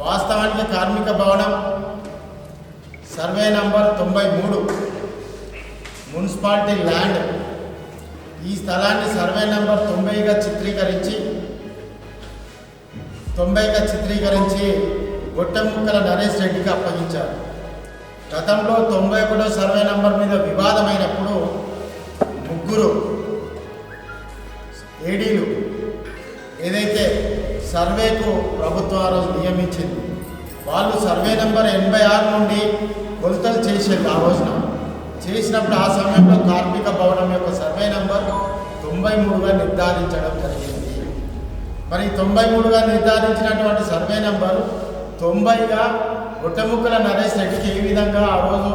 వాస్తవానికి కార్మిక భవనం. సర్వే నంబర్ తొంభై మూడు. Municipality land. ఈ స్థలాన్ని సర్వే నంబర్ తొంభైగా చిత్రీకరించి తొంభైగా చిత్రీకరించి గొట్టెముక్కల నరేష్ రెడ్డికి అప్పగించారు. గతంలో తొంభై ఒకటో సర్వే నంబర్ మీద వివాదమైనప్పుడు సర్వేకు ప్రభుత్వం ఆ రోజు నియమించింది. వాళ్ళు సర్వే నెంబర్ ఎనభై ఆరు నుండి కొలతలు చేసేది ఆ రోజున. చేసినప్పుడు ఆ సమయంలో కార్మిక భవనం యొక్క సర్వే నెంబర్ తొంభై మూడుగా నిర్ధారించడం జరిగింది. మరి తొంభై మూడుగా నిర్ధారించినటువంటి సర్వే నెంబర్ తొంభైగా గుట్టముక్కల నరేష్ రెడ్డికి ఏ విధంగా ఆ రోజు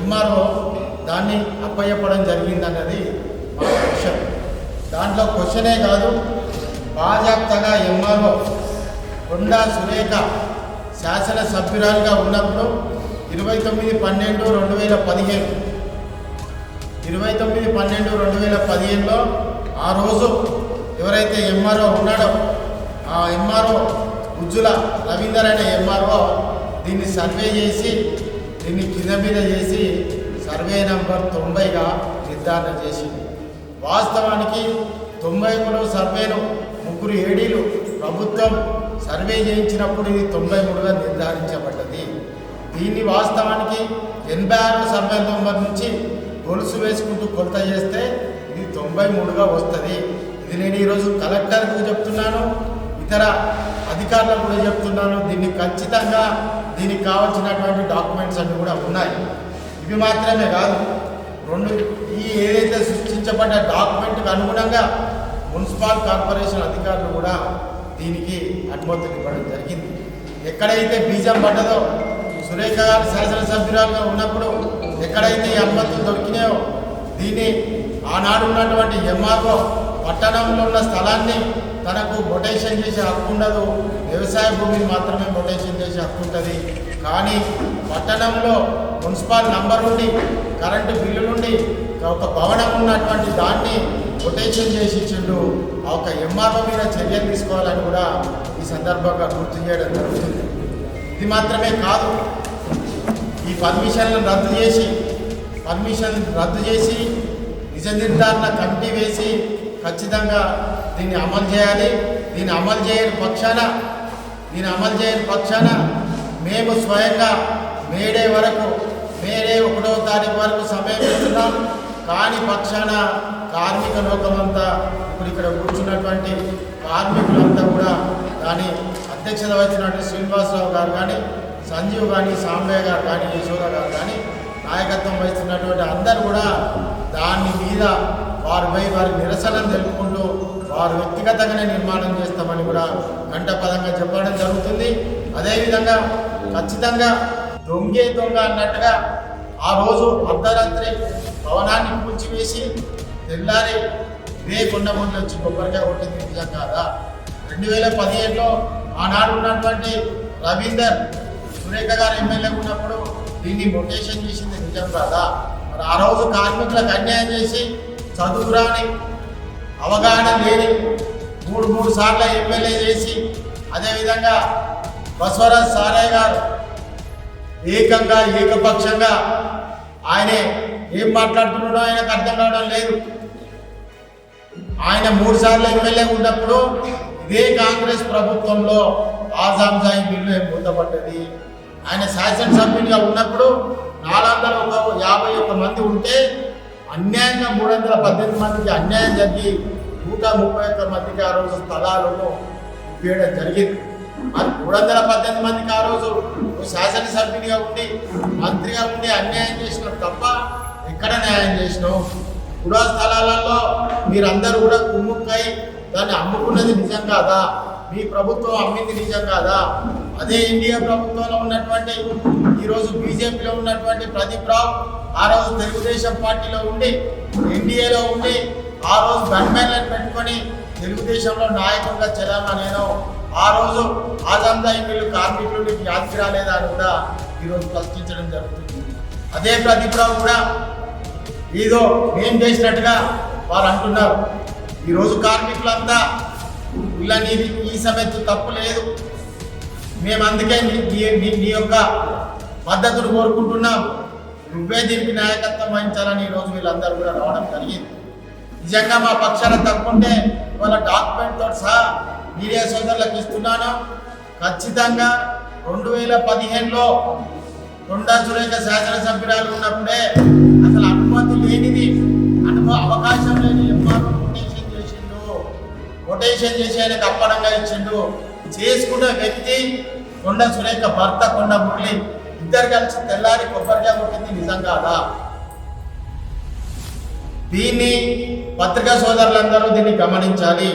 ఎంఆర్ఓ దాన్ని అప్పయ్యపడం జరిగిందన్నది మా క్వశ్చన్. దాంట్లో క్వశ్చనే కాదు బాజాప్తగా ఎంఆర్ఓ కొండా సురేఖ శాసనసభ్యురాలుగా ఉన్నప్పుడు ఇరవై తొమ్మిది పన్నెండు రెండు వేల పదిహేను. ఇరవై తొమ్మిది పన్నెండు రెండు వేల పదిహేనులో ఆ రోజు ఎవరైతే ఎంఆర్ఓ ఉన్నాడో ఆ ఎంఆర్ఓ ఉజ్జుల రవీందర్ అనే ఎంఆర్ఓ దీన్ని సర్వే చేసి దీన్ని కింద మీద చేసి సర్వే నంబర్ తొంభైగా నిర్ధారణ చేసింది. వాస్తవానికి తొంభై ఒకటో సర్వేను ముగ్గురు ఏడీలు ప్రభుత్వం సర్వే చేయించినప్పుడు ఇది తొంభై మూడుగా నిర్ధారించబడ్డది. దీన్ని వాస్తవానికి ఎనభై ఆరు సర్వే నెంబర్ నుంచి గొలుసు వేసుకుంటూ కొలత చేస్తే ఇది తొంభై మూడుగా వస్తుంది. ఇది నేను ఈరోజు కలెక్టర్కు చెప్తున్నాను ఇతర అధికారులకు కూడా చెప్తున్నాను. దీన్ని ఖచ్చితంగా దీనికి కావాల్సినటువంటి డాక్యుమెంట్స్ అన్నీ కూడా ఉన్నాయి. ఇవి మాత్రమే కాదు రెండు ఈ ఏదైతే సృష్టించబడ్డ డాక్యుమెంట్కి అనుగుణంగా మున్సిపల్ కార్పొరేషన్ అధికారులు కూడా దీనికి అనుమతులు ఇవ్వడం జరిగింది. ఎక్కడైతే బీజం పడ్డదో సురేఖ గారు శాసనసభ్యురాలుగా ఉన్నప్పుడు ఎక్కడైతే ఈ అనుమతులు దొరికినాయో దీన్ని ఆనాడు ఉన్నటువంటి ఎంఆర్ఓ పట్టణంలో ఉన్న స్థలాన్ని తనకు కొటేషన్ చేసే హక్కు ఉండదు. వ్యవసాయ భూమిని మాత్రమే కొటేషన్ చేసే హక్కు ఉంటుంది. కానీ పట్టణంలో మున్సిపల్ నంబర్ నుండి కరెంటు బిల్లు నుండి ఒక భవనం ఉన్నటువంటి దాన్ని కొటేషన్ చేసి ఇచ్చిండు. ఆ యొక్క ఎంఆర్ఓ మీద చర్యలు తీసుకోవాలని కూడా ఈ సందర్భంగా గుర్తు చేయడం జరుగుతుంది. ఇది మాత్రమే కాదు ఈ పర్మిషన్లను రద్దు చేసి పర్మిషన్ రద్దు చేసి నిజ నిర్ధారణ కమిటీ వేసి ఖచ్చితంగా దీన్ని అమలు చేయాలి. దీన్ని అమలు చేయని పక్షాన దీన్ని అమలు చేయని పక్షాన మేము స్వయంగా మేడే వరకు మేడే ఒకటో తారీఖు వరకు సమయం ఇస్తున్నాం. కాని పక్షాన కార్మిక లోకమంతా ఇప్పుడు ఇక్కడ కూర్చున్నటువంటి కార్మికులంతా కూడా దాని అధ్యక్షత వహించినటువంటి శ్రీనివాసరావు గారు కానీ సంజీవ్ కానీ సాంబయ్య గారు కానీ యశోద గారు కానీ నాయకత్వం వహిస్తున్నటువంటి అందరూ కూడా దాని మీద వారిపై వారి నిరసన తెలుపుకుంటూ వారు వ్యక్తిగతంగానే నిర్మాణం చేస్తామని కూడా కంఠపదంగా చెప్పడం జరుగుతుంది. అదేవిధంగా ఖచ్చితంగా దొంగే దొంగ అన్నట్టుగా ఆ రోజు అర్ధరాత్రి భవనాన్ని కూల్చివేసి తెల్లారి ఇదే కొండమంది వచ్చి కొబ్బరికాయ కొట్టింది నిజం కాదా? రెండు వేల పదిహేడులో ఆనాడు ఉన్నటువంటి రవీందర్ సురేఖ గారు ఎమ్మెల్యే ఉన్నప్పుడు దీన్ని మొటేషన్ చేసింది నిజం కాదా? మరి ఆ రోజు కార్మికులకు అన్యాయం చేసి చదువురాని అవగాహన లేని మూడు మూడు సార్లు ఎమ్మెల్యే చేసి అదేవిధంగా బసవరాజ్ సారయ్య గారు ఏకంగా ఏకపక్షంగా ఆయనే ఏం మాట్లాడుతున్నాడో ఆయనకు అర్థం కావడం లేదు. ఆయన మూడు సార్లు ఎమ్మెల్యే ఉన్నప్పుడు ఇదే కాంగ్రెస్ ప్రభుత్వంలో ఆజాం సాయి బిల్లు ఏం మూతపడ్డది ఆయన శాసనసభ్యునిగా ఉన్నప్పుడు నాలుగు వందల ఒక యాభై ఒక్క మంది ఉంటే అన్యాయంగా మూడు వందల పద్దెనిమిది మందికి అన్యాయం జరిగి నూట ముప్పై ఒక్క మందికి ఆ రోజు స్థలాలను ఇవ్వడం జరిగింది. మరి మూడు వందల పద్దెనిమిది మందికి ఆ రోజు శాసనసభ్యునిగా ఉండి మంత్రిగా ఉండి అన్యాయం చేసిన తప్ప ఎక్కడ న్యాయం చేసినావు? కూడా స్థలాలలో మీరందరూ కూడా కుమ్ముక్కై దాన్ని అమ్ముకున్నది నిజం కాదా? మీ ప్రభుత్వం అమ్మింది నిజం కాదా? అదే ఇండియా ప్రభుత్వంలో ఉన్నటువంటి ఈరోజు బీజేపీలో ఉన్నటువంటి ప్రదీప్ రావు ఆ రోజు తెలుగుదేశం పార్టీలో ఉండి ఎన్డీఏలో ఉండి ఆ రోజు గన్మెన్లను పెట్టుకొని తెలుగుదేశంలో నాయకుడిగా చెలామనేనో ఆ రోజు ఆజాందాయి వీళ్ళు కార్మికులు నీకు రాలేదా అని కూడా ఈరోజు ప్రశ్నించడం జరుగుతుంది. అదే ప్రదీప్ రావు కూడా ఏదో ఏం చేసినట్టుగా వాళ్ళు అంటున్నారు. ఈరోజు కార్మికులంతా ఇలా నీది ఈ సమయత్తు తప్పు లేదు. మేము అందుకే నీ- నీ- నీ యొక్క మద్దతును కోరుకుంటున్నాం. నువ్వే దీనికి నాయకత్వం వహించాలని ఈరోజు వీళ్ళందరూ కూడా రావడం జరిగింది. నిజంగా మా పక్షాన తప్పుంటే వాళ్ళ డాక్యుమెంట్తో సహా మీడియా సోదరులకు ఇస్తున్నాను. ఖచ్చితంగా రెండు వేల పదిహేనులో కొండా సురేఖ శాసనసభ్యురాలు ఉన్నప్పుడే కొటేషన్ చేసి ఆయనకు అప్పనంగా ఇచ్చిండు. చేసుకున్న వ్యక్తి కొండ సురేఖ భర్త కొండ మురళి ఇద్దరు కలిసి తెల్లారి కొబ్బరిగా ఉంటుంది నిజం కాదా దీన్ని పత్రికా సోదరులందరూ దీన్ని గమనించాలి.